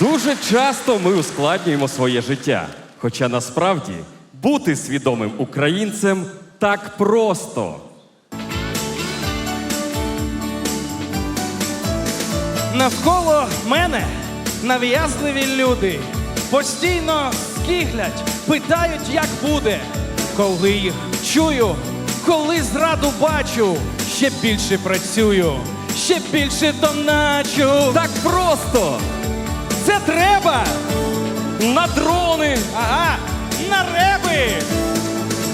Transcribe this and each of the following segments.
Дуже часто ми ускладнюємо своє життя. Хоча насправді бути свідомим українцем так просто. Навколо мене нав'язливі люди постійно скиглять, питають, як буде. Коли їх чую, коли зраду бачу, ще більше працюю, ще більше доначу. Так просто! Це треба! На дрони! Ага, на реби!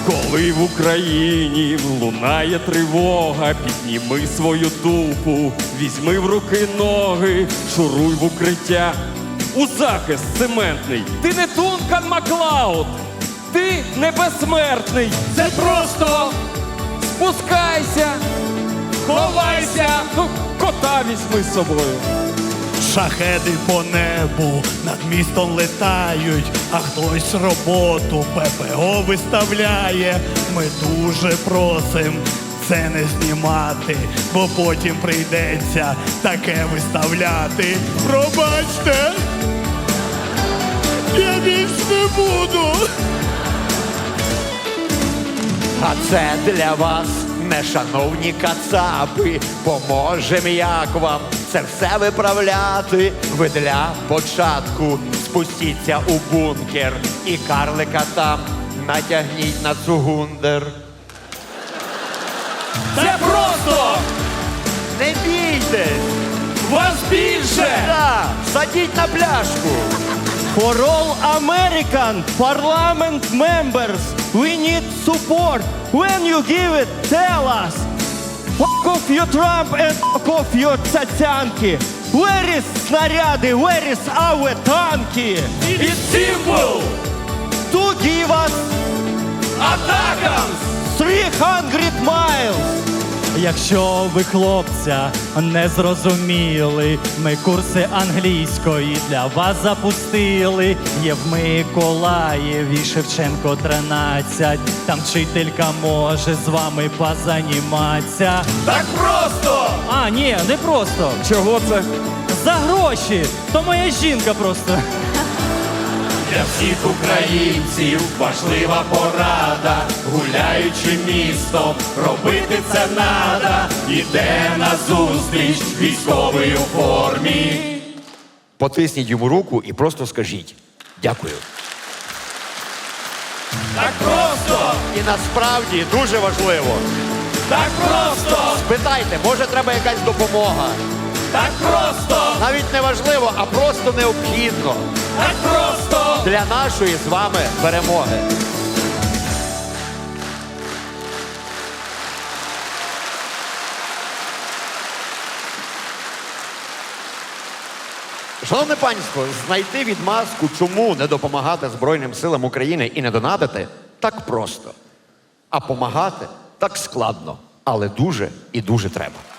Коли в Україні лунає тривога, підніми свою дупу, візьми в руки ноги, шуруй в укриття. У захист цементний. Ти не Тункан Маклауд, ти не безсмертний. Це просто Спускайся, ховайся! ну, кота візьми з собою. Шахеди по небу над містом летають, а хтось роботу ППО виставляє. Ми дуже просим це не знімати, бо потім прийдеться таке виставляти. Пробачте, я більш не буду. А це для вас, не шановні кацапи, поможем як вам це все виправляти. Ви для початку спустіться у бункер і карлика там натягніть на цугундер. Це просто! Не бійтесь! Вас більше! Да, садіть на пляшку! For all American parliament members, we need support. When you give it, tell us. Fuck off your Trump and fuck off your Tsatsanki. Where is снаряды? Where is our танки? It's simple! To give us Атакамс! 300 miles. Якщо ви хлопця не зрозуміли, ми курси англійської для вас запустили. Є в Миколаєві Шевченко 13. Там вчителька може з вами позаніматися. Так просто! А, ні, не просто. Чого це? За гроші. То моя жінка просто. Для всіх українців важлива порада, гуляючи містом, робити це надо. Іде на зустріч військовий у формі. Потисніть йому руку і просто скажіть дякую. Так просто! І насправді дуже важливо. Так просто! Спитайте, може треба якась допомога. Так просто! Навіть не важливо, а просто необхідно Так просто! Для нашої з вами перемоги. Шановне панство, знайти відмазку, чому не допомагати Збройним силам України і не донатити, так просто. А помагати так складно, але дуже і дуже треба.